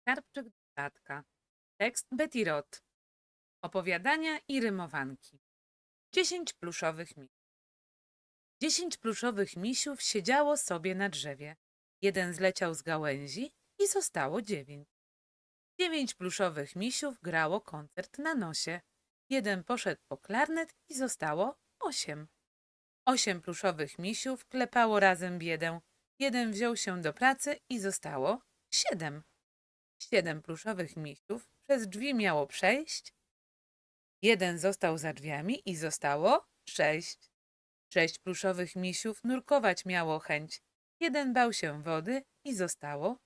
Skarbczyk do tatka. Tekst Betty Roth. Opowiadania i rymowanki. Dziesięć pluszowych misiów. Dziesięć pluszowych misiów siedziało sobie na drzewie. Jeden zleciał z gałęzi i zostało dziewięć. Dziewięć pluszowych misiów grało koncert na nosie. Jeden poszedł po klarnet i zostało osiem. Osiem pluszowych misiów klepało razem biedę. Jeden wziął się do pracy i zostało siedem. Siedem pluszowych misiów przez drzwi miało przejść. Jeden został za drzwiami i zostało sześć. Sześć pluszowych misiów nurkować miało chęć. Jeden bał się wody i zostało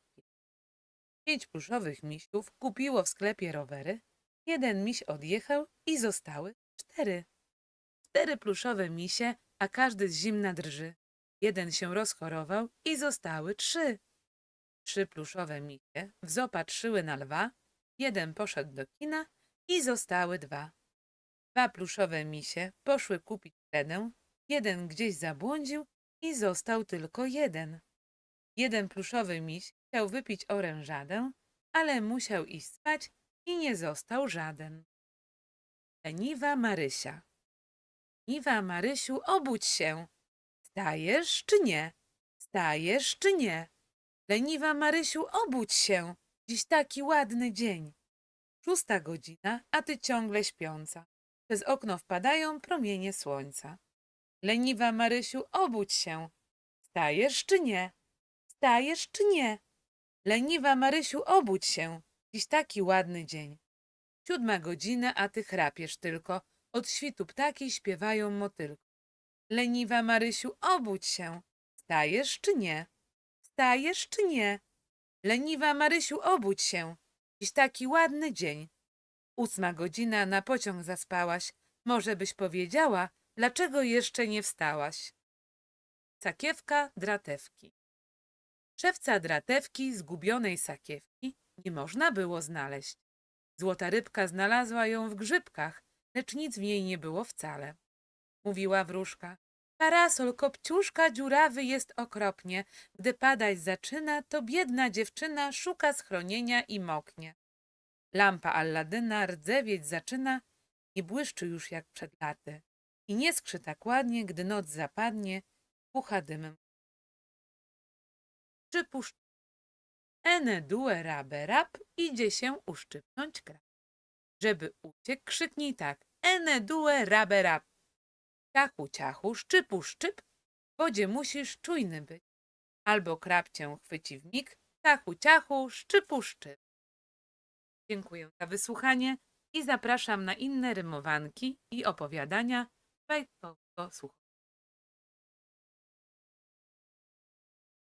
pięć. Pluszowych misiów kupiło w sklepie rowery. Jeden miś odjechał i zostały cztery. Cztery pluszowe misie, a każdy z zimna drży. Jeden się rozchorował i zostały trzy. Trzy pluszowe misie wzopatrzyły na lwa, jeden poszedł do kina i zostały dwa. Dwa pluszowe misie poszły kupić kredę, jeden gdzieś zabłądził i został tylko jeden. Jeden pluszowy miś chciał wypić orężadę, ale musiał iść spać i nie został żaden. Leniwa Marysia Leniwa Marysiu, obudź się! Stajesz czy nie? Stajesz czy nie? Leniwa Marysiu, obudź się! Dziś taki ładny dzień. Szósta godzina, a ty ciągle śpiąca. Przez okno wpadają promienie słońca. Leniwa Marysiu, obudź się! Stajesz czy nie? Stajesz czy nie? Leniwa Marysiu, obudź się! Dziś taki ładny dzień. Siódma godzina, a ty chrapiesz tylko. Od świtu ptaki śpiewają motylko. Leniwa Marysiu, obudź się! Stajesz czy nie? Stajesz czy nie? Leniwa Marysiu, obudź się! Dziś taki ładny dzień. Ósma godzina, na pociąg zaspałaś. Może byś powiedziała, dlaczego jeszcze nie wstałaś? Sakiewka dratewki Szewca dratewki, zgubionej sakiewki, nie można było znaleźć. Złota rybka znalazła ją w grzybkach, lecz nic w niej nie było wcale. Mówiła wróżka. Parasol kopciuszka dziurawy jest okropnie. Gdy padać zaczyna, to biedna dziewczyna szuka schronienia i moknie. Lampa Alladyna rdzewieć zaczyna, nie błyszczy już jak przed laty. I nie skrzy tak ładnie, gdy noc zapadnie, pucha dymem. Przypuszcz. Ene due rabe rab, idzie się uszczypnąć krab. Żeby uciekł, krzyknij tak. Ene due rabe rab. Ciachu, ciachu, szczypu, szczyp, w wodzie musisz czujny być. Albo krab cię chwyci w mig, ciachu, ciachu, szczypu, szczyp. Dziękuję za wysłuchanie i zapraszam na inne rymowanki i opowiadania bajkowego słuchania.